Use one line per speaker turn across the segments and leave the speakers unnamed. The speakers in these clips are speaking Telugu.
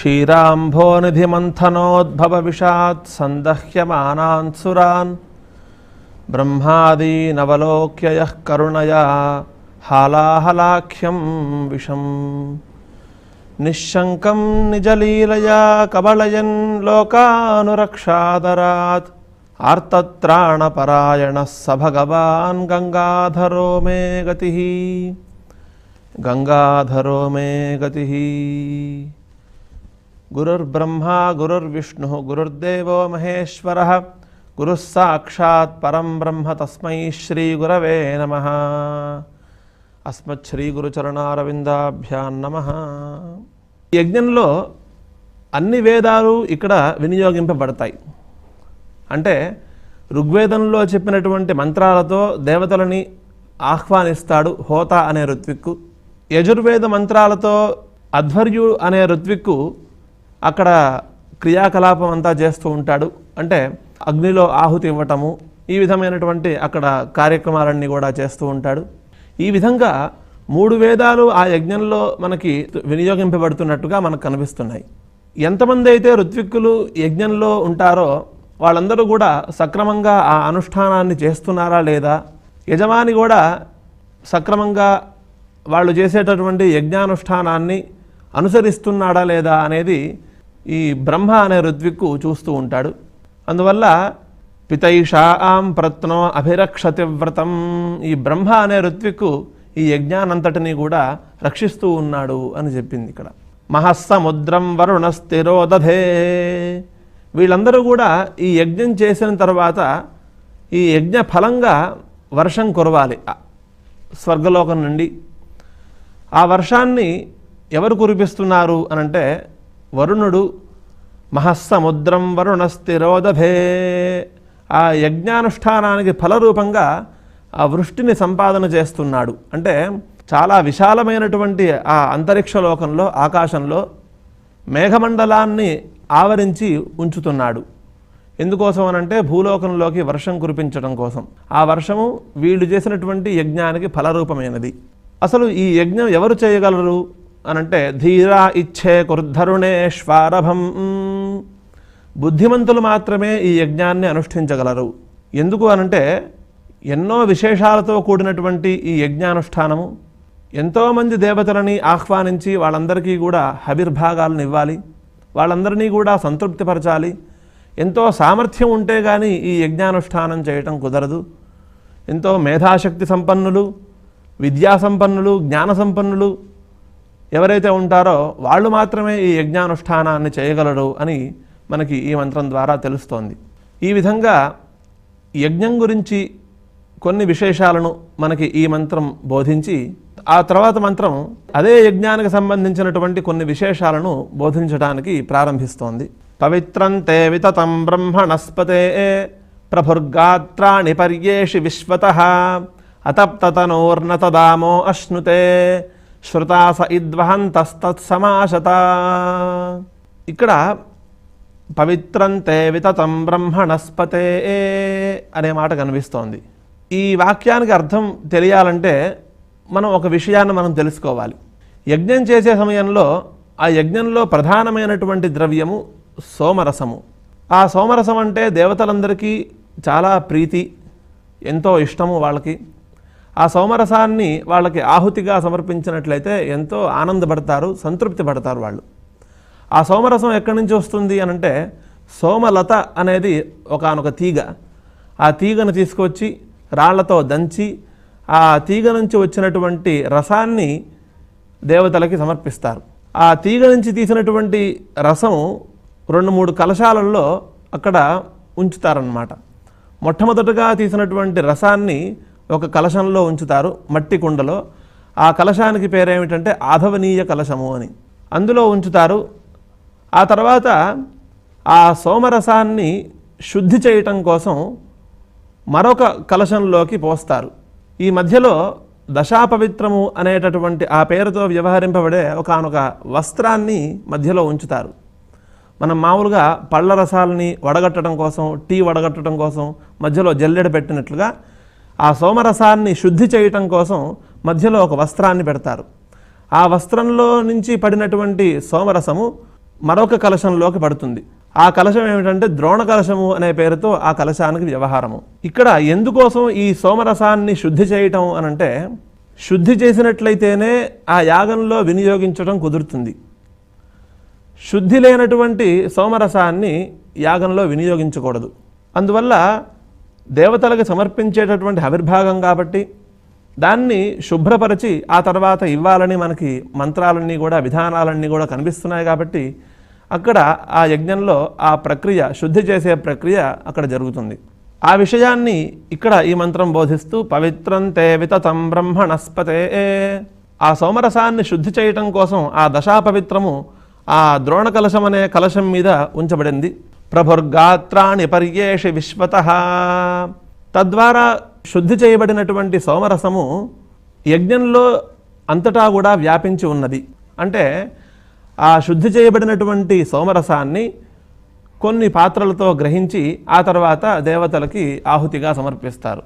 क्षीराम्भोनिधिमन्थनोद्भवविषात् सन्दह्यमानान् सुरान् ब्रह्मादीनवलोक्य यः करुणया हालाहलाख्यं विषम् निःशङ्कं निजलीलया कबलयन् लोकानुरक्षादरात् आर्तत्राणपरायणः स भगवान् गङ्गाधरो मे गतिः गङ्गाधरो मे गतिः గురుర్బ్రహ్మ గురుర్విష్ణు గురుర్దేవో మహేశ్వర గురుస్సాక్షాత్ పరం బ్రహ్మ తస్మై శ్రీ గురవే నమ అస్మత్ శ్రీ గురుచరణారవిందాభ్యాన్ నమ యజ్ఞంలో అన్ని వేదాలు ఇక్కడ వినియోగింపబడతాయి. అంటే ఋగ్వేదంలో చెప్పినటువంటి మంత్రాలతో దేవతలని ఆహ్వానిస్తాడు హోత అనే ఋత్విక్కు. యజుర్వేద మంత్రాలతో అధ్వర్యు అనే ఋత్విక్కు అక్కడ క్రియాకలాపం అంతా చేస్తూ ఉంటాడు. అంటే అగ్నిలో ఆహుతి ఇవ్వటము ఈ విధమైనటువంటి అక్కడ కార్యక్రమాలన్నీ కూడా చేస్తూ ఉంటాడు. ఈ విధంగా మూడు వేదాలు ఆ యజ్ఞంలో మనకి వినియోగింపబడుతున్నట్టుగా మనకు కనిపిస్తున్నాయి. ఎంతమంది అయితే ఋత్విక్కులు యజ్ఞంలో ఉంటారో వాళ్ళందరూ కూడా సక్రమంగా ఆ అనుష్ఠానాన్ని చేస్తున్నారా లేదా? యజమాని కూడా సక్రమంగా వాళ్ళు చేసేటటువంటి యజ్ఞానుష్ఠానాన్ని అనుసరిస్తున్నాడా లేదా అనేది ఈ బ్రహ్మ అనే ఋత్విక్కు చూస్తూ ఉంటాడు. అందువల్ల పితైషా ఆం ప్రత్నో అభిరక్షతి వ్రతం. ఈ బ్రహ్మ అనే ఋత్విక్కు ఈ యజ్ఞానంతటిని కూడా రక్షిస్తూ ఉన్నాడు అని చెప్పింది ఇక్కడ. మహస్సముద్రం వరుణ స్థిరోదధే వీళ్ళందరూ కూడా ఈ యజ్ఞం చేసిన తర్వాత ఈ యజ్ఞ ఫలంగా వర్షం కురవాలి. స్వర్గలోకం నుండి. ఆ వర్షాన్ని ఎవరు కురిపిస్తున్నారు అనంటే వరుణుడు మహస్సముద్రం వరుణస్థిరోదభే. ఆ యజ్ఞానుష్ఠానానికి ఫలరూపంగా ఆ వృష్టిని సంపాదన చేస్తున్నాడు. అంటే చాలా విశాలమైనటువంటి ఆ అంతరిక్ష లోకంలో ఆకాశంలో మేఘమండలాన్ని ఆవరించి ఉంచుతున్నాడు. ఎందుకోసం అనంటే భూలోకంలోకి వర్షం కురిపించడం కోసం. ఆ వర్షము వీళ్ళు చేసినటువంటి యజ్ఞానికి ఫలరూపమైనది. అసలు ఈ యజ్ఞం ఎవరు చేయగలరు? అనంటే ధీరా ఇచ్చే కుర్ధరుణేశ్వారభం బుద్ధిమంతులు మాత్రమే ఈ యజ్ఞాన్ని అనుష్ఠించగలరు. ఎందుకు అనంటే ఎన్నో విశేషాలతో కూడినటువంటి ఈ యజ్ఞానుష్ఠానము ఎంతోమంది దేవతలని ఆహ్వానించి వాళ్ళందరికీ కూడా హవిర్భాగాలను ఇవ్వాలి వాళ్ళందరినీ కూడా సంతృప్తిపరచాలి. ఎంతో సామర్థ్యం ఉంటే కానీ ఈ యజ్ఞానుష్ఠానం చేయటం కుదరదు. ఎంతో మేధాశక్తి సంపన్నులు విద్యా సంపన్నులు జ్ఞాన సంపన్నులు ఎవరైతే ఉంటారో వాళ్ళు మాత్రమే ఈ యజ్ఞానుష్ఠానాన్ని చేయగలరు అని మనకి ఈ మంత్రం ద్వారా తెలుస్తోంది. ఈ విధంగా యజ్ఞం గురించి కొన్ని విశేషాలను మనకి ఈ మంత్రం బోధించి ఆ తర్వాత మంత్రం అదే యజ్ఞానికి సంబంధించినటువంటి కొన్ని విశేషాలను బోధించడానికి ప్రారంభిస్తోంది. పవిత్రం తే వితతం బ్రహ్మణస్పతే ప్రభుర్గాత్రాణి పర్యేషి విశ్వత అతప్తనోర్నతదామో అశ్నుతే శ్రుతాస ఇద్వహంతస్తత్సమాశత. ఇక్కడ పవిత్రం తే వితతం బ్రహ్మణస్పతే అనే మాట కనిపిస్తోంది. ఈ వాక్యానికి అర్థం తెలియాలంటే మనం ఒక విషయాన్ని మనం తెలుసుకోవాలి. యజ్ఞం చేసే సమయంలో ఆ యజ్ఞంలో ప్రధానమైనటువంటి ద్రవ్యము సోమరసము. ఆ సోమరసం అంటే దేవతలందరికీ చాలా ప్రీతి ఎంతో ఇష్టము వాళ్ళకి. ఆ సోమరసాన్ని వాళ్ళకి ఆహుతిగా సమర్పించినట్లయితే ఎంతో ఆనందపడతారు సంతృప్తి పడతారు వాళ్ళు. ఆ సోమరసం ఎక్కడి నుంచి వస్తుంది అనంటే సోమలత అనేది ఒకనొక తీగ. ఆ తీగను తీసుకొచ్చి రాళ్ళతో దంచి ఆ తీగ నుంచి వచ్చినటువంటి రసాన్ని దేవతలకి సమర్పిస్తారు. ఆ తీగ నుంచి తీసినటువంటి రసం రెండు మూడు కలశాలలో అక్కడ ఉంచుతారనమాట మొట్టమొదటగా తీసినటువంటి రసాన్ని ఒక కలశంలో ఉంచుతారు మట్టి కుండలో. ఆ కలశానికి పేరేమిటంటే ఆధవనీయ కలశము అని. అందులో ఉంచుతారు. ఆ తర్వాత ఆ సోమరసాన్ని శుద్ధి చేయటం కోసం మరొక కలశంలోకి పోస్తారు. ఈ మధ్యలో దశాపవిత్రము అనేటటువంటి ఆ పేరుతో వ్యవహరింపబడే ఒకనొక వస్త్రాన్ని మధ్యలో ఉంచుతారు. మనం మామూలుగా పళ్ళ రసాలని వడగట్టడం కోసం టీ వడగట్టడం కోసం మధ్యలో జల్లెడ పెట్టినట్లుగా ఆ సోమరసాన్ని శుద్ధి చేయటం కోసం మధ్యలో ఒక వస్త్రాన్ని పెడతారు. ఆ వస్త్రంలో నుంచి పడినటువంటి సోమరసము మరొక కలశంలోకి పడుతుంది. ఆ కలశం ఏమిటంటే ద్రోణ కలశము అనే పేరుతో ఆ కలశానికి వ్యవహారము. ఇక్కడ ఎందుకోసం ఈ సోమరసాన్ని శుద్ధి చేయటం అనంటే శుద్ధి చేసినట్లయితేనే ఆ యాగంలో వినియోగించడం కుదురుతుంది. శుద్ధి లేనటువంటి సోమరసాన్ని యాగంలో వినియోగించకూడదు. అందువల్ల దేవతలకు సమర్పించేటటువంటి ఆవిర్భాగం కాబట్టి దాన్ని శుభ్రపరిచి ఆ తర్వాత ఇవ్వాలని మనకి మంత్రాలన్నీ కూడా విధానాలన్నీ కూడా కనిపిస్తున్నాయి కాబట్టి అక్కడ ఆ యజ్ఞంలో ఆ ప్రక్రియ శుద్ధి చేసే ప్రక్రియ అక్కడ జరుగుతుంది. ఆ విషయాన్ని ఇక్కడ ఈ మంత్రం బోధిస్తూ పవిత్రం తే వితతం బ్రహ్మణస్పతే. ఆ సోమరసాన్ని శుద్ధి చేయటం కోసం ఆ దశాపవిత్రము ఆ ద్రోణ కలశం అనే కలశం మీద ఉంచబడింది. ప్రభుర్గాత్రాణి పర్యేషి విశ్వత. తద్వారా శుద్ధి చేయబడినటువంటి సోమరసము యజ్ఞంలో అంతటా కూడా వ్యాపించి ఉన్నది. అంటే ఆ శుద్ధి చేయబడినటువంటి సోమరసాన్ని కొన్ని పాత్రలతో గ్రహించి ఆ తర్వాత దేవతలకి ఆహుతిగా సమర్పిస్తారు.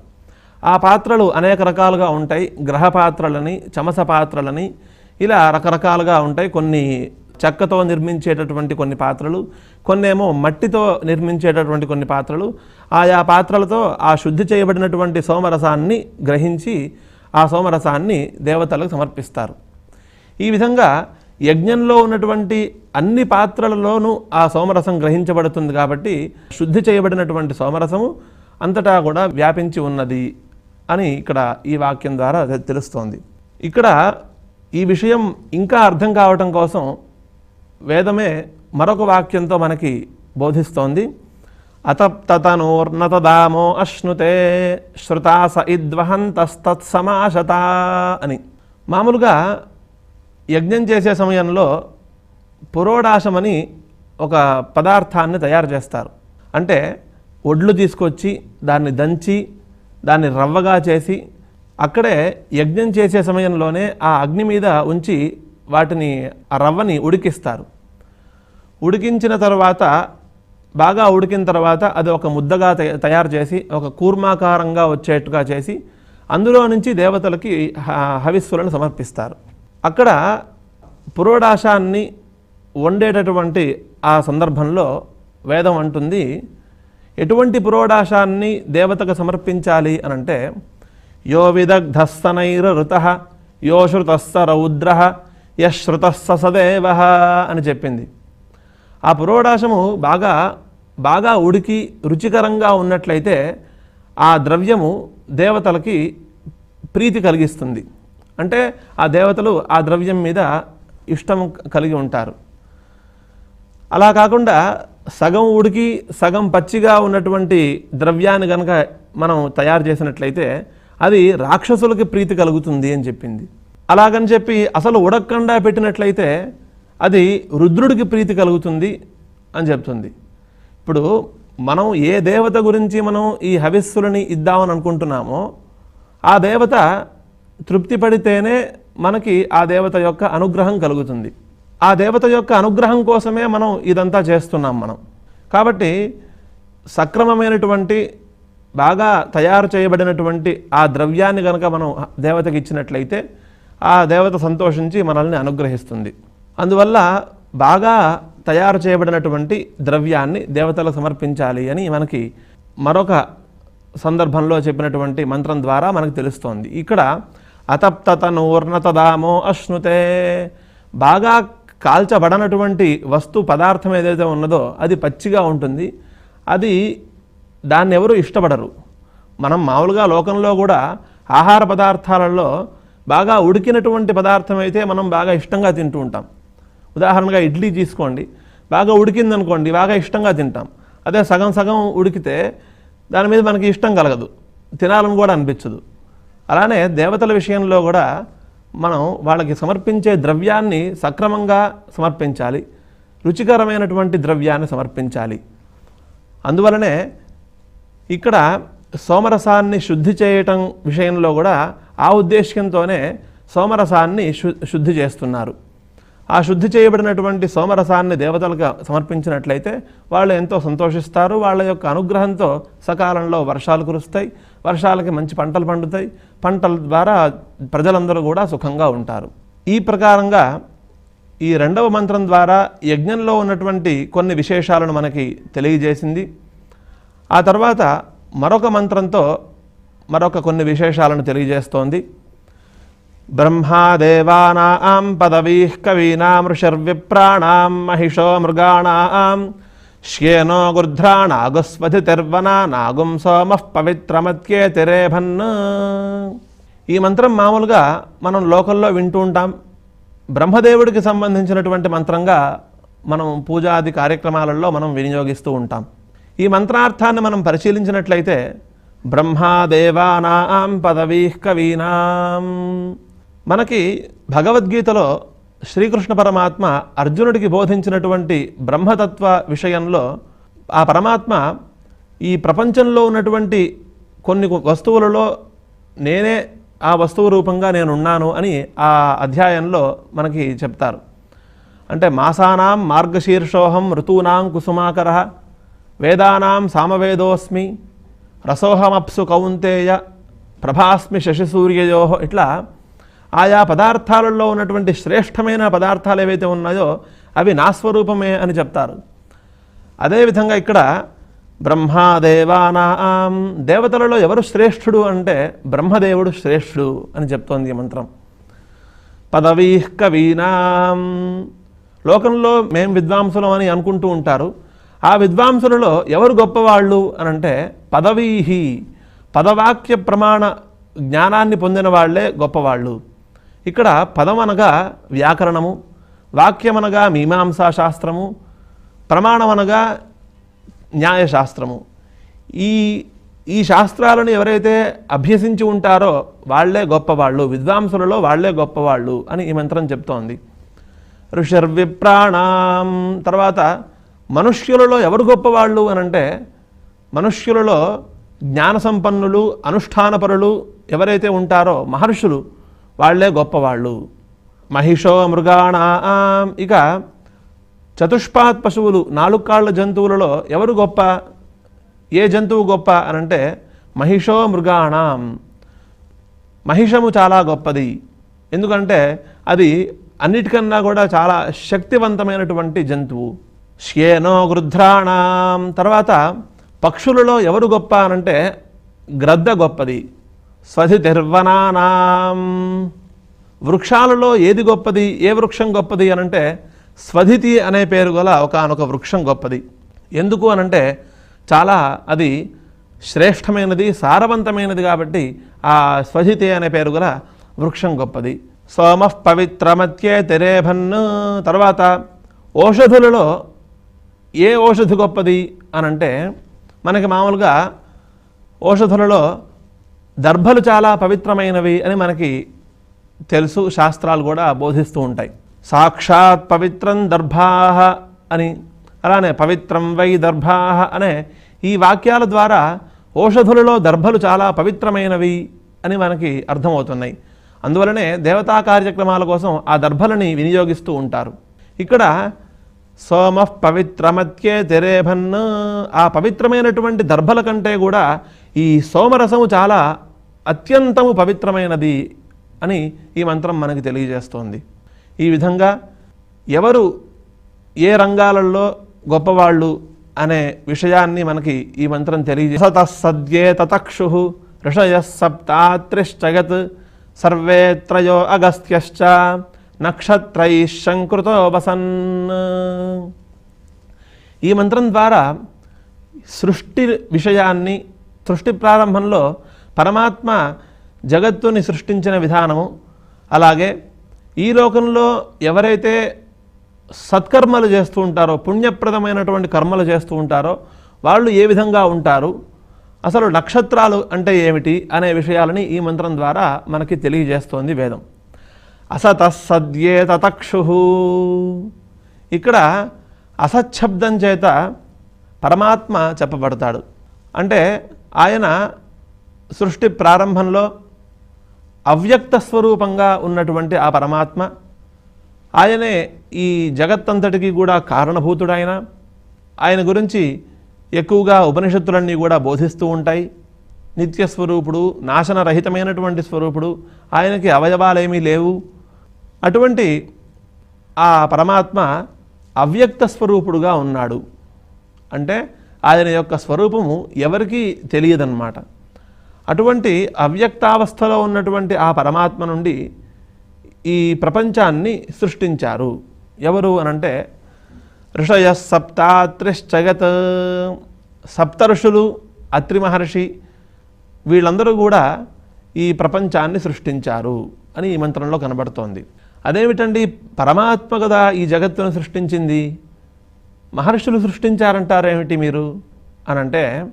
ఆ పాత్రలు అనేక రకాలుగా ఉంటాయి. గ్రహ పాత్రలని చమస పాత్రలని ఇలా రకరకాలుగా ఉంటాయి. కొన్ని చెక్కతో నిర్మించేటటువంటి కొన్ని పాత్రలు కొన్నేమో మట్టితో నిర్మించేటటువంటి కొన్ని పాత్రలు. ఆయా పాత్రలతో ఆ శుద్ధి చేయబడినటువంటి సోమరసాన్ని గ్రహించి ఆ సోమరసాన్ని దేవతలకు సమర్పిస్తారు. ఈ విధంగా యజ్ఞంలో ఉన్నటువంటి అన్ని పాత్రలలోనూ ఆ సోమరసం గ్రహించబడుతుంది కాబట్టి శుద్ధి చేయబడినటువంటి సోమరసము అంతటా కూడా వ్యాపించి ఉన్నది అని ఇక్కడ ఈ వాక్యం ద్వారా తెలుస్తోంది. ఇక్కడ ఈ విషయం ఇంకా అర్థం కావటం కోసం వేదమే మరొక వాక్యంతో మనకి బోధిస్తోంది. అతప్తనూర్నతదామో అశ్నుతే శ్రుతాస ఇద్వహంతస్తత్సమాశత అని. మామూలుగా యజ్ఞం చేసే సమయంలో పురోడాశమని ఒక పదార్థాన్ని తయారు చేస్తారు. అంటే ఒడ్లు తీసుకొచ్చి దాన్ని దంచి దాన్ని రవ్వగా చేసి అక్కడే యజ్ఞం చేసే సమయంలోనే ఆ అగ్ని మీద ఉంచి వాటిని ఆ రవ్వని ఉడికిస్తారు. ఉడికించిన తర్వాత బాగా ఉడికిన తర్వాత అది ఒక ముద్దగా తయ- తయారు చేసి ఒక కూర్మాకారంగా వచ్చేట్టుగా చేసి అందులో నుంచి దేవతలకి హ- హవిస్సులను సమర్పిస్తారు. అక్కడ పురోడాశాన్ని వండేటటువంటి ఆ సందర్భంలో వేదం అంటుంది ఎటువంటి పురోడాశాన్ని దేవతకు సమర్పించాలి అనంటే యో విదగ్ధస్తనైర ఋత రౌద్ర యశ్రుత ససదేవ అని చెప్పింది. ఆ పురోడాశము బాగా బాగా ఉడికి రుచికరంగా ఉన్నట్లయితే ఆ ద్రవ్యము దేవతలకి ప్రీతి కలిగిస్తుంది. అంటే ఆ దేవతలు ఆ ద్రవ్యం మీద ఇష్టం కలిగి ఉంటారు. అలా కాకుండా సగం ఉడికి సగం పచ్చిగా ఉన్నటువంటి ద్రవ్యాన్ని కనుక మనం తయారు చేసినట్లయితే అది రాక్షసులకి ప్రీతి కలుగుతుంది అని చెప్పింది. అలాగని చెప్పి అసలు ఉడకకుండా పెట్టినట్లయితే అది రుద్రుడికి ప్రీతి కలుగుతుంది అని చెప్తుంది. ఇప్పుడు మనం ఏ దేవత గురించి మనం ఈ హవిస్సులని ఇద్దామని అనుకుంటున్నామో ఆ దేవత తృప్తి పడితేనే మనకి ఆ దేవత యొక్క అనుగ్రహం కలుగుతుంది. ఆ దేవత యొక్క అనుగ్రహం కోసమే మనం ఇదంతా చేస్తున్నాం మనం. కాబట్టి సక్రమమైనటువంటి బాగా తయారు చేయబడినటువంటి ఆ ద్రవ్యాన్ని కనుక మనం దేవతకి ఇచ్చినట్లయితే ఆ దేవత సంతోషించి మనల్ని అనుగ్రహిస్తుంది. అందువల్ల బాగా తయారు చేయబడినటువంటి ద్రవ్యాన్ని దేవతలకు సమర్పించాలి అని మనకి మరొక సందర్భంలో చెప్పినటువంటి మంత్రం ద్వారా మనకు తెలుస్తోంది. ఇక్కడ అతప్తనూర్ణతదామో అశ్నుతే. బాగా కాల్చబడనటువంటి వస్తు పదార్థం ఏదైతే ఉన్నదో అది పచ్చిగా ఉంటుంది. అది దాన్ని ఎవరు ఇష్టపడరు. మనం మామూలుగా లోకంలో కూడా ఆహార పదార్థాలలో బాగా ఉడికినటువంటి పదార్థం అయితే మనం బాగా ఇష్టంగా తింటూ ఉంటాం. ఉదాహరణగా ఇడ్లీ తీసుకోండి. బాగా ఉడికిందనుకోండి బాగా ఇష్టంగా తింటాం. అదే సగం సగం ఉడికితే దాని మీద మనకి ఇష్టం కలగదు తినాలని కూడా అనిపించదు. అలానే దేవతల విషయంలో కూడా మనం వాళ్ళకి సమర్పించే ద్రవ్యాన్ని సక్రమంగా సమర్పించాలి రుచికరమైనటువంటి ద్రవ్యాన్ని సమర్పించాలి. అందువలనే ఇక్కడ సోమరసాన్ని శుద్ధి చేయటం విషయంలో కూడా ఆ ఉద్దేశ్యంతోనే సోమరసాన్ని శు శుద్ధి చేస్తున్నారు. ఆ శుద్ధి చేయబడినటువంటి సోమరసాన్ని దేవతలకు సమర్పించినట్లయితే వాళ్ళు ఎంతో సంతోషిస్తారు. వాళ్ళ యొక్క అనుగ్రహంతో సకాలంలో వర్షాలు కురుస్తాయి. వర్షాలకి మంచి పంటలు పండుతాయి. పంటల ద్వారా ప్రజలందరూ కూడా సుఖంగా ఉంటారు. ఈ ప్రకారంగా ఈ రెండవ మంత్రం ద్వారా యజ్ఞంలో ఉన్నటువంటి కొన్ని విశేషాలను మనకి తెలియజేసింది. ఆ తర్వాత మరొక మంత్రంతో మరొక కొన్ని విశేషాలను తెలియజేస్తోంది. బ్రహ్మాదేవానాం పదవీ కవీనాం ఋషర్విప్రాణాం మహిషో మృగాణాం శ్యేనో గుర్ధ్రాణాగుస్వధితిర్వనా నాగుం సోమః పవిత్రమత్యేతిరేభన్. ఈ మంత్రం మామూలుగా మనం లోకల్లో వింటూ ఉంటాం. బ్రహ్మదేవుడికి సంబంధించినటువంటి మంత్రంగా మనం పూజాది కార్యక్రమాలలో మనం వినియోగిస్తూ ఉంటాం. ఈ మంత్రార్థాన్ని మనం పరిశీలించినట్లయితే బ్రహ్మాదేవానాం పదవీ కవీనాం. మనకి భగవద్గీతలో శ్రీకృష్ణ పరమాత్మ అర్జునుడికి బోధించినటువంటి బ్రహ్మతత్వ విషయంలో ఆ పరమాత్మ ఈ ప్రపంచంలో ఉన్నటువంటి కొన్ని వస్తువులలో నేనే ఆ వస్తువు రూపంగా నేనున్నాను అని ఆ అధ్యాయంలో మనకి చెప్తారు. అంటే మాసానాం మార్గశీర్షోహం ఋతూనాం కుసుమాకర వేదానాం సామవేదోస్మి రసోహమప్సు కౌంతేయ ప్రభాస్మి శశిసూర్యయో ఇట్లా ఆయా పదార్థాలలో ఉన్నటువంటి శ్రేష్టమైన పదార్థాలు ఏవైతే ఉన్నాయో అవి నా స్వరూపమే అని చెప్తారు. అదేవిధంగా ఇక్కడ బ్రహ్మాదేవానాం దేవతలలో ఎవరు శ్రేష్ఠుడు అంటే బ్రహ్మదేవుడు శ్రేష్ఠుడు అని చెప్తోంది ఈ మంత్రం. పదవీ కవీనాం. లోకంలో మేం విద్వాంసులం అని అనుకుంటూ ఉంటారు. ఆ విద్వాంసులలో ఎవరు గొప్పవాళ్ళు అని అంటే పదవీహి పదవాక్య ప్రమాణ జ్ఞానాన్ని పొందిన వాళ్ళే గొప్పవాళ్ళు. ఇక్కడ పదం అనగా వ్యాకరణము వాక్యమనగా మీమాంసా శాస్త్రము ప్రమాణమనగా న్యాయశాస్త్రము. ఈ ఈ శాస్త్రాలను ఎవరైతే అభ్యసించి ఉంటారో వాళ్ళే గొప్పవాళ్ళు విద్వాంసులలో వాళ్ళే గొప్పవాళ్ళు అని ఈ మంత్రం చెప్తోంది. ఋషర్విప్రాణం తర్వాత మనుష్యులలో ఎవరు గొప్పవాళ్ళు అని అంటే మనుష్యులలో జ్ఞాన సంపన్నులు అనుష్ఠానపరులు ఎవరైతే ఉంటారో మహర్షులు వాళ్ళే గొప్పవాళ్ళు. మహిషో మృగాణాం. ఇక చతుష్పాత్ పశువులు నాలుగు కాళ్ళ జంతువులలో ఎవరు గొప్ప? ఏ జంతువు గొప్ప అనంటే మహిషో మృగాణం. మహిషము చాలా గొప్పది. ఎందుకంటే అది అన్నిటికన్నా కూడా చాలా శక్తివంతమైనటువంటి జంతువు. శ్యేనో గృధ్రాణం తర్వాత పక్షులలో ఎవరు గొప్ప అనంటే గ్రద్ద గొప్పది స్వధితిర్వనానాం. వృక్షాలలో ఏది గొప్పది ఏ వృక్షం గొప్పది అనంటే స్వధితి అనే పేరు గల ఒకనొక వృక్షం గొప్పది. ఎందుకు అనంటే చాలా అది శ్రేష్టమైనది సారవంతమైనది కాబట్టి ఆ స్వధితి అనే పేరు గల వృక్షం గొప్పది. సోమ పవిత్రమత్యే తెరేభన్ తర్వాత ఓషధులలో ఏ ఔషధి గొప్పది అనంటే మనకి మామూలుగా ఓషధులలో దర్భలు చాలా పవిత్రమైనవి అని మనకి తెలుసు శాస్త్రాలు కూడా బోధిస్తూ ఉంటాయి. సాక్షాత్ పవిత్రం దర్భాహ అని అలానే పవిత్రం వై దర్భాహ అనే ఈ వాక్యాల ద్వారా ఓషధులలో దర్భలు చాలా పవిత్రమైనవి అని మనకి అర్థమవుతున్నాయి. అందువలనే దేవతా కార్యక్రమాల కోసం ఆ దర్భలని వినియోగిస్తూ ఉంటారు. ఇక్కడ సోమ పవిత్రమత్యే తెరేభన్ ఆ పవిత్రమైనటువంటి దర్భల కంటే కూడా ఈ సోమరసము చాలా అత్యంతము పవిత్రమైనది అని ఈ మంత్రం మనకి తెలియజేస్తోంది. ఈ విధంగా ఎవరు ఏ రంగాలలో గొప్పవాళ్ళు అనే విషయాన్ని మనకి ఈ మంత్రం తెలియజేసత సద్యే తతక్షు ఋషయ సప్తాత్రిశ్చగత్ సర్వే త్రయో అగస్త్యశ్చ. నక్షత్రై శంకృతో వసన్. ఈ మంత్రం ద్వారా సృష్టి విషయాన్ని సృష్టి ప్రారంభంలో పరమాత్మ జగత్తుని సృష్టించిన విధానము. అలాగే ఈ లోకంలో ఎవరైతే సత్కర్మలు చేస్తూ ఉంటారో పుణ్యప్రదమైనటువంటి కర్మలు చేస్తూ ఉంటారో వాళ్ళు ఏ విధంగా ఉంటారు? అసలు నక్షత్రాలు అంటే ఏమిటి? అనే విషయాలని ఈ మంత్రం ద్వారా మనకి తెలియజేస్తోంది వేదం. అసత సద్యే తతక్షు. ఇక్కడ అసచ్చబ్దం చేత పరమాత్మ చెప్పబడతాడు. అంటే ఆయన సృష్టి ప్రారంభంలో అవ్యక్త స్వరూపంగా ఉన్నటువంటి ఆ పరమాత్మ ఆయనే ఈ జగత్తంతటికి కూడా కారణభూతుడైన ఆయన గురించి ఎక్కువగా ఉపనిషత్తులన్నీ కూడా బోధిస్తూ ఉంటాయి. నిత్యస్వరూపుడు నాశనరహితమైనటువంటి స్వరూపుడు ఆయనకి అవయవాలేమీ లేవు. అటువంటి ఆ పరమాత్మ అవ్యక్త స్వరూపుడుగా ఉన్నాడు. అంటే ఆయన యొక్క స్వరూపము ఎవరికీ తెలియదన్నమాట. అటువంటి అవ్యక్తావస్థలో ఉన్నటువంటి ఆ పరమాత్మ నుండి ఈ ప్రపంచాన్ని సృష్టించారు. ఎవరు అనంటే ఋషయ సప్తాత్రిశ్చగత్. సప్త ఋషులు అత్రి మహర్షి వీళ్ళందరూ కూడా ఈ ప్రపంచాన్ని సృష్టించారు అని ఈ మంత్రంలో కనబడుతోంది. అదేమిటండి? పరమాత్మ కదా ఈ జగత్తును సృష్టించింది. మహర్షులు సృష్టించారంటారేమిటి మీరు? అని అంటే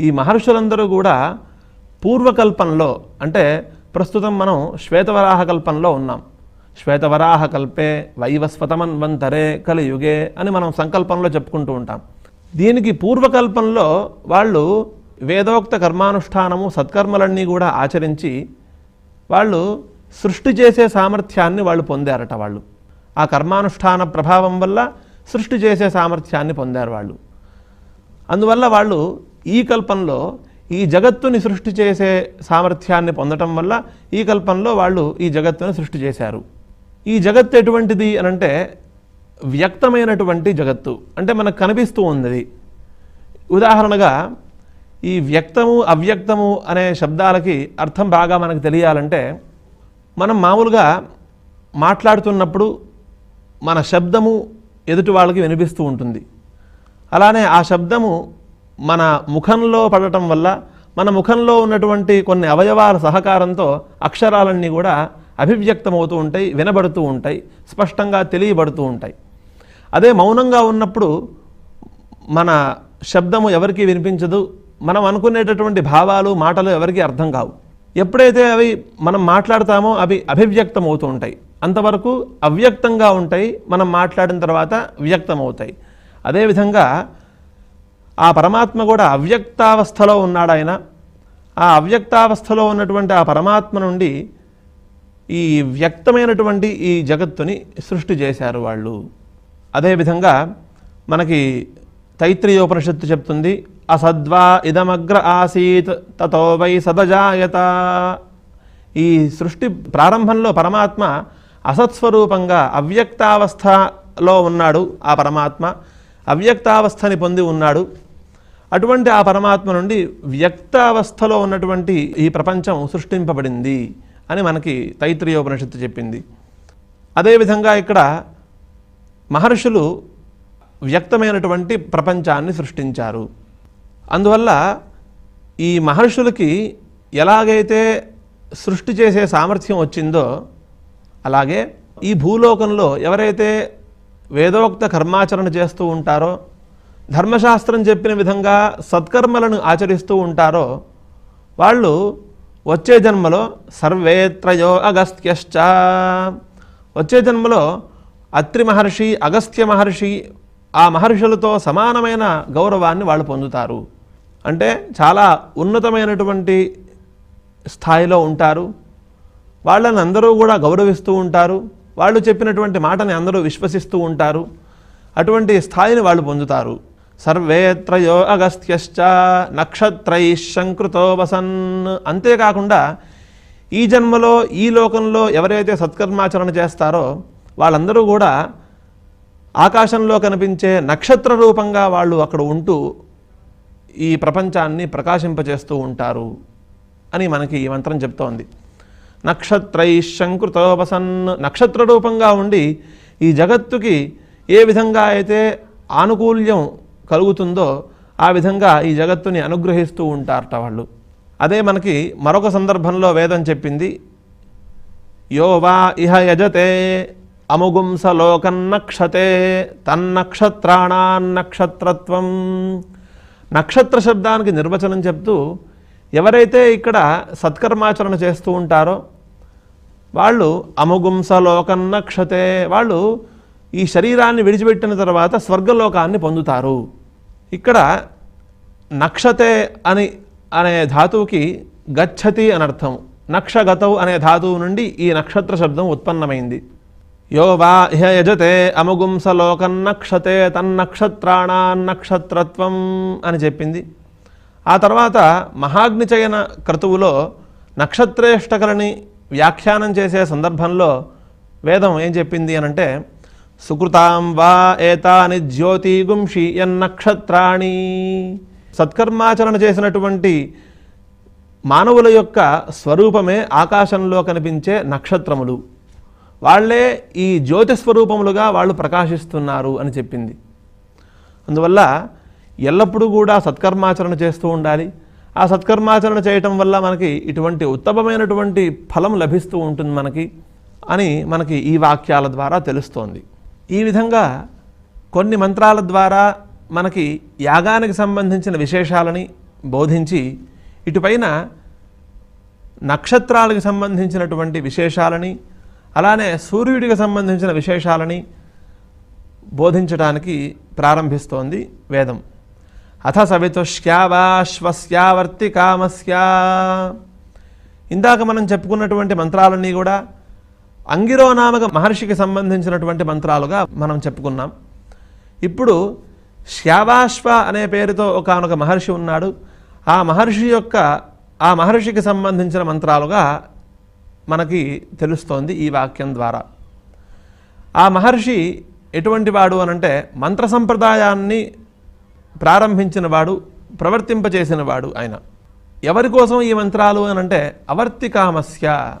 ఈ మహర్షులందరూ కూడా పూర్వకల్పంలో అంటే ప్రస్తుతం మనం శ్వేతవరాహ కల్పంలో ఉన్నాం. శ్వేతవరాహ కల్పే వైవస్వతమన్వంతరే కలియుగే అని మనం సంకల్పంలో చెప్పుకుంటూ ఉంటాం. దీనికి పూర్వకల్పంలో వాళ్ళు వేదోక్త కర్మానుష్ఠానము సత్కర్మలన్నీ కూడా ఆచరించి వాళ్ళు సృష్టి చేసే సామర్థ్యాన్ని వాళ్ళు పొందారట వాళ్ళు. ఆ కర్మానుష్ఠాన ప్రభావం వల్ల సృష్టి చేసే సామర్థ్యాన్ని పొందారు వాళ్ళు. అందువల్ల వాళ్ళు ఈ కల్పంలో ఈ జగత్తుని సృష్టి చేసే సామర్థ్యాన్ని పొందటం వల్ల ఈ కల్పంలో వాళ్ళు ఈ జగత్తుని సృష్టి చేశారు. ఈ జగత్తు ఎటువంటిది అనంటే వ్యక్తమైనటువంటి జగత్తు. అంటే మనకు కనిపిస్తూ ఉంది ఉదాహరణగా ఈ వ్యక్తము అవ్యక్తము అనే శబ్దాలకి అర్థం బాగా మనకు తెలియాలంటే మనం మామూలుగా మాట్లాడుతున్నప్పుడు మన శబ్దము ఎదుటి వాళ్ళకి వినిపిస్తూ ఉంటుంది. అలానే ఆ శబ్దము మన ముఖంలో పడటం వల్ల మన ముఖంలో ఉన్నటువంటి కొన్ని అవయవాల సహకారంతో అక్షరాలన్నీ కూడా అభివ్యక్తమవుతూ ఉంటాయి వినబడుతూ ఉంటాయి స్పష్టంగా తెలియబడుతూ ఉంటాయి. అదే మౌనంగా ఉన్నప్పుడు మన శబ్దము ఎవరికీ వినిపించదు మనం అనుకునేటటువంటి భావాలు మాటలు ఎవరికీ అర్థం కావు. ఎప్పుడైతే అవి మనం మాట్లాడతామో అవి అభివ్యక్తం అవుతూ ఉంటాయి అంతవరకు అవ్యక్తంగా ఉంటాయి మనం మాట్లాడిన తర్వాత వ్యక్తం అవుతాయి అదేవిధంగా ఆ పరమాత్మ కూడా అవ్యక్తావస్థలో ఉన్నాడు ఆయన. ఆ అవ్యక్తావస్థలో ఉన్నటువంటి ఆ పరమాత్మ నుండి ఈ వ్యక్తమైనటువంటి ఈ జగత్తుని సృష్టి చేశారు వాళ్ళు. అదేవిధంగా మనకి తైత్రీయోపనిషత్తు చెప్తుంది అసద్వా ఇదమగ్ర ఆసీత్ తతో వై సదజాయత. ఈ సృష్టి ప్రారంభంలో పరమాత్మ అసత్స్వరూపంగా అవ్యక్తావస్థలో ఉన్నాడు ఆ పరమాత్మ. అవ్యక్తావస్థని పొంది ఉన్నాడు. అటువంటి ఆ పరమాత్మ నుండి వ్యక్తావస్థలో ఉన్నటువంటి ఈ ప్రపంచం సృష్టింపబడింది అని మనకి తైత్రీయోపనిషత్తు చెప్పింది. అదేవిధంగా ఇక్కడ మహర్షులు వ్యక్తమైనటువంటి ప్రపంచాన్ని సృష్టించారు. అందువల్ల ఈ మహర్షులకి ఎలాగైతే సృష్టి చేసే సామర్థ్యం వచ్చిందో అలాగే ఈ భూలోకంలో ఎవరైతే వేదోక్త కర్మాచరణ చేస్తూ ఉంటారో ధర్మశాస్త్రం చెప్పిన విధంగా సత్కర్మలను ఆచరిస్తూ ఉంటారో వాళ్ళు వచ్చే జన్మలో సర్వేత్రయో అగస్త్యశ్చ. వచ్చే జన్మలో అత్రి మహర్షి అగస్త్య మహర్షి ఆ మహర్షులతో సమానమైన గౌరవాన్ని వాళ్ళు పొందుతారు. అంటే చాలా ఉన్నతమైనటువంటి స్థాయిలో ఉంటారు. వాళ్ళని అందరూ కూడా గౌరవిస్తూ ఉంటారు. వాళ్ళు చెప్పినటువంటి మాటని అందరూ విశ్వసిస్తూ ఉంటారు. అటువంటి స్థాయిని వాళ్ళు పొందుతారు. సర్వేత్రయో అగస్త్యశ్చ నక్షత్రై శంకృతో వసన్. అంతేకాకుండా ఈ జన్మలో ఈ లోకంలో ఎవరైతే సత్కర్మాచరణ చేస్తారో వాళ్ళందరూ కూడా ఆకాశంలో కనిపించే నక్షత్ర రూపంగా వాళ్ళు అక్కడ ఉంటూ ఈ ప్రపంచాన్ని ప్రకాశింపచేస్తూ ఉంటారు అని మనకి ఈ మంత్రం చెప్తోంది. నక్షత్రై శంకృతోపసన్ నక్షత్ర రూపంగా ఉండి ఈ జగత్తుకి ఏ విధంగా అయితే ఆనుకూల్యం కలుగుతుందో ఆ విధంగా ఈ జగత్తుని అనుగ్రహిస్తూ ఉంటారట వాళ్ళు. అదే మనకి మరొక సందర్భంలో వేదం చెప్పింది. యో వా ఇహ యజతే అముగుంసలోకన్నక్షతే తన్నక్షత్రాణాన్నక్షత్రత్వం నక్షత్ర శబ్దానికి నిర్వచనం చెప్తూ ఎవరైతే ఇక్కడ సత్కర్మాచరణ చేస్తూ ఉంటారో వాళ్ళు అముగుంసలోకన్నక్షతే వాళ్ళు ఈ శరీరాన్ని విడిచిపెట్టిన తర్వాత స్వర్గలోకాన్ని పొందుతారు. ఇక్కడ నక్షతే అని అనే ధాతువుకి గచ్చతి అని అర్థం. నక్షగతవు అనే ధాతువు నుండి ఈ నక్షత్ర శబ్దం ఉత్పన్నమైంది. యో వా ఇహ యజతే అముగుంసలోకన్నక్షతే తన్నక్షత్రాణాన్నక్షత్రత్వం అని చెప్పింది. ఆ తర్వాత మహాగ్నిచయన క్రతువులో నక్షత్రేష్టకలని వ్యాఖ్యానం చేసే సందర్భంలో వేదం ఏం చెప్పింది అనంటే సుకృతాం వా ఏతాని జ్యోతిగుంషి ఎన్నక్షత్రాణి సత్కర్మాచరణ చేసినటువంటి మానవుల యొక్క స్వరూపమే ఆకాశంలో కనిపించే నక్షత్రములు. వాళ్ళే ఈ జ్యోతి స్వరూపములుగా వాళ్ళు ప్రకాశిస్తున్నారు అని చెప్పింది. అందువల్ల ఎల్లప్పుడూ కూడా సత్కర్మాచరణ చేస్తూ ఉండాలి. ఆ సత్కర్మాచరణ చేయటం వల్ల మనకి ఇటువంటి ఉత్తమమైనటువంటి ఫలం లభిస్తూ ఉంటుంది మనకి అని మనకి ఈ వాక్యాల ద్వారా తెలుస్తోంది. ఈ విధంగా కొన్ని మంత్రాల ద్వారా మనకి యాగానికి సంబంధించిన విశేషాలని బోధించి ఇటుపైన నక్షత్రాలకు సంబంధించినటువంటి విశేషాలని అలానే సూర్యుడికి సంబంధించిన విశేషాలని బోధించడానికి ప్రారంభిస్తోంది వేదం. అథ సవితుష్యావాశ్వస్యావర్తి కామస్యా. ఇందాక మనం చెప్పుకున్నటువంటి మంత్రాలన్నీ కూడా అంగిరోనామక మహర్షికి సంబంధించినటువంటి మంత్రాలుగా మనం చెప్పుకున్నాం. ఇప్పుడు శ్యావాశ్వ అనే పేరుతో ఒకనొక మహర్షి ఉన్నాడు. ఆ మహర్షి యొక్క ఆ మహర్షికి సంబంధించిన మంత్రాలుగా మనకి తెలుస్తోంది ఈ వాక్యం ద్వారా. ఆ మహర్షి ఎటువంటి వాడు అనంటే మంత్ర సంప్రదాయాన్ని ప్రారంభించిన వాడు ప్రవర్తింపచేసిన వాడు ఆయన. ఎవరి కోసం ఈ మంత్రాలు అనంటే అవర్తి కామస్య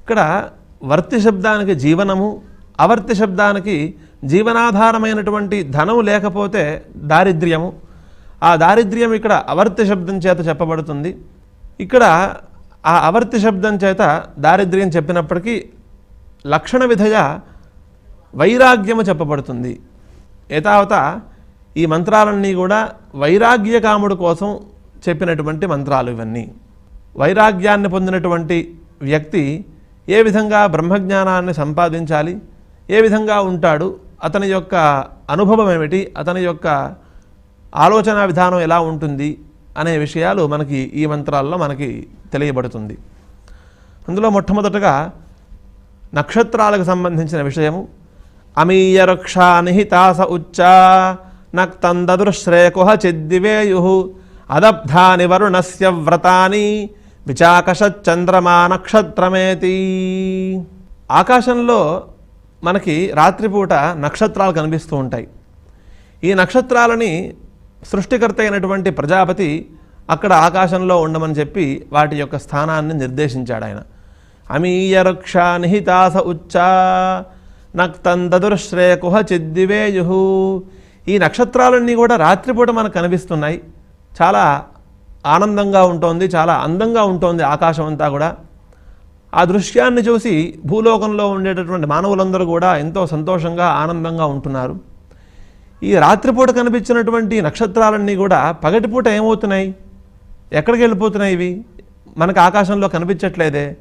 ఇక్కడ వర్తి శబ్దానికి జీవనము అవర్తి శబ్దానికి జీవనాధారమైనటువంటి ధనం లేకపోతే దారిద్ర్యము. ఆ దారిద్ర్యం ఇక్కడ అవర్తి శబ్దం చేత చెప్పబడుతుంది. ఇక్కడ ఆ అవర్తి శబ్దం చేత దారిద్ర్యం చెప్పినప్పటికీ లక్షణ విధయ వైరాగ్యము చెప్పబడుతుంది. ఏతావత ఈ మంత్రాలన్నీ కూడా వైరాగ్యకాముడు కోసం చెప్పినటువంటి మంత్రాలు ఇవన్నీ. వైరాగ్యాన్ని పొందినటువంటి వ్యక్తి ఏ విధంగా బ్రహ్మజ్ఞానాన్ని సంపాదించాలి ఏ విధంగా ఉంటాడు అతని యొక్క అనుభవం ఏమిటి అతని యొక్క ఆలోచన విధానం ఎలా ఉంటుంది అనే విషయాలు మనకి ఈ మంత్రాల్లో మనకి తెలియబడుతుంది. అందులో మొట్టమొదటగా నక్షత్రాలకు సంబంధించిన విషయము. అమీయరక్షా నిహితాస ఉచ్చ నక్తందదుశ్రేకుహ చిద్దివేయు అదబ్ధాని వరుణస్య వ్రతాని విచాకషచంద్రమా నక్షత్రమేతి. ఆకాశంలో మనకి రాత్రిపూట నక్షత్రాలు కనిపిస్తూ ఉంటాయి. ఈ నక్షత్రాలని సృష్టికర్త అయినటువంటి ప్రజాపతి అక్కడ ఆకాశంలో ఉండమని చెప్పి వాటి యొక్క స్థానాన్ని నిర్దేశించాడు ఆయన. అమీయరక్ష నిహితాస ఉచ్చా నక్తందదుశ్రేకుహ చిద్దివేయు ఈ నక్షత్రాలన్నీ కూడా రాత్రిపూట మనకు కనిపిస్తున్నాయి. చాలా ఆనందంగా ఉంటుంది చాలా అందంగా ఉంటుంది ఆకాశం అంతా కూడా. ఆ దృశ్యాన్ని చూసి భూలోకంలో ఉండేటటువంటి మానవులందరూ కూడా ఎంతో సంతోషంగా ఆనందంగా ఉంటున్నారు. ఈ రాత్రిపూట కనిపించినటువంటి నక్షత్రాలన్నీ కూడా పగటిపూట ఏమవుతున్నాయి? ఎక్కడికి వెళ్ళిపోతున్నాయి ఇవి? మనకు ఆకాశంలో కనిపించట్లేదే.